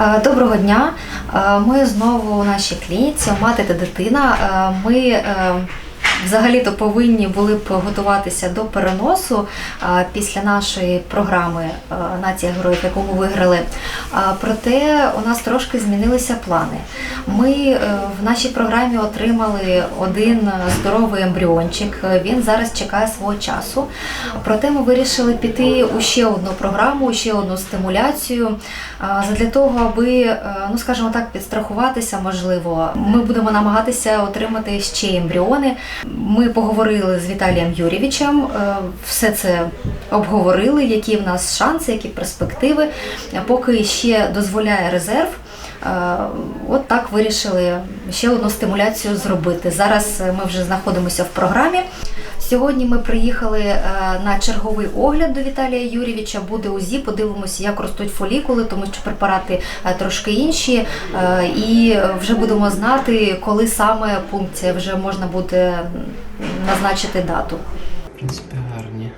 Е, Доброго дня. Е, Ми знову у нашій клініці мати та дитина. Е, Ми взагалі-то повинні були б готуватися до переносу після нашої програми Нація героїв, яку ми виграли. Е, Проте у нас трошки змінилися плани. Ми е, в нашій програмі отримали один здоровий ембріончик. Е, Він зараз чекає свого часу. Проте ми вирішили піти у ще одну програму, у ще одну стимуляцію. А, Задля того, аби, е, ну скажімо так, підстрахуватися, можливо, ми будемо намагатися отримати ще ембріони. Ми поговорили з Віталієм Юрійовичем, е, все це обговорили, які в нас шанси, які перспективи. Поки ще дозволяє резерв. Е, От так вирішили ще одну стимуляцію зробити. Зараз е, ми вже знаходимося в програмі. Сьогодні ми приїхали е, на черговий огляд до Віталія Юрійовича. Буде УЗІ, подивимося, як ростуть фолікули, тому що препарати трошки інші. І вже будемо знати, коли саме пункція вже можна буде назначити дату. В принципі, гарні.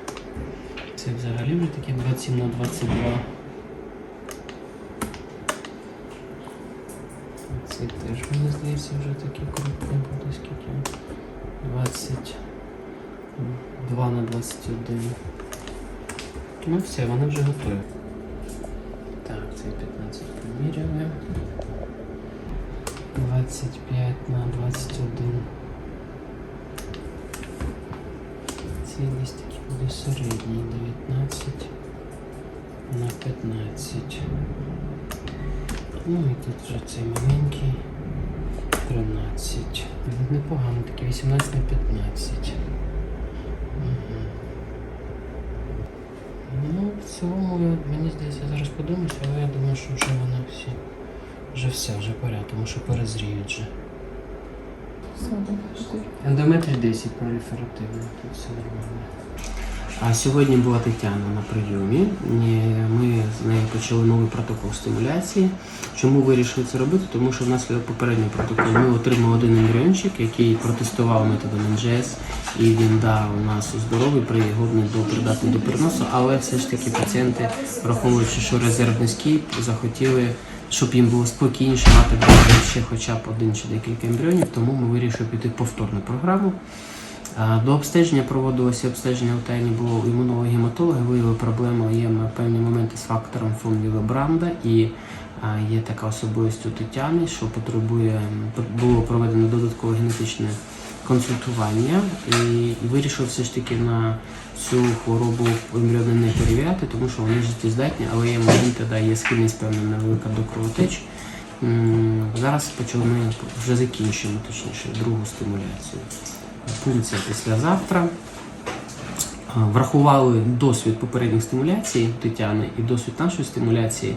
Це взагалі вже такі 27 на 22. Це теж, мені здається, вже такі крупні буде скільки. 22 на 21. Ну все, вони вже готові. Так, це 15 поміряли. 25 на 21. Цей десь таки буде середній 19 на 15. Ну і тут вже цей маленький 13. Ну, Непогано, такі 18 на 15. Угу. Ну, в цілому, мені здається, я зараз подумаюся, але я думаю, що вже вони всі. Вже все, вже поряд, тому що перезріють вже. Ендометрій 10 проліферативний, тут все нормально. А сьогодні була Тетяна на прийомі. Ми з нею почали новий протокол стимуляції. Чому вирішили це робити? Тому що внаслідок попереднього протоколу ми отримали один ембріончик, який протестував методом НЖС, і він да, у нас здоровий, пригодний до придатний до переносу, але все ж таки пацієнти, враховуючи, що резерв низький, захотіли, щоб їм було спокійніше мати ще хоча б один чи декілька ембріонів, тому ми вирішили піти повторну програму. До обстеження проводилося обстеження у тайні було імунолога гематолога, виявили проблему, є певні моменти з фактором фон Вілебранда і є така особливість у Тетяни, що потребує було проведено додаткове генетичне консультування і, вирішив все ж таки на цю хворобу ембріони не перевіряти, тому що вони життєздатні, але є моменти, де є схильність певна невелика до кровотеч. Зараз почали ми вже закінчуємо, точніше, другу стимуляцію. Пункція післязавтра. Врахували досвід попередніх стимуляцій Тетяни і досвід нашої стимуляції,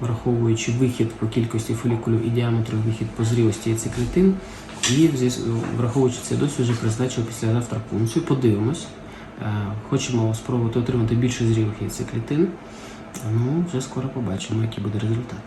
враховуючи вихід по кількості фолікулів і діаметру, вихід по зрілості. І в зв'яз- враховуючи цей досвід, вже призначив післязавтра пункцію. Подивимось. Е, Хочемо спробувати отримати більше зрілих яйцеклітин. Ну, вже скоро побачимо, який буде результат.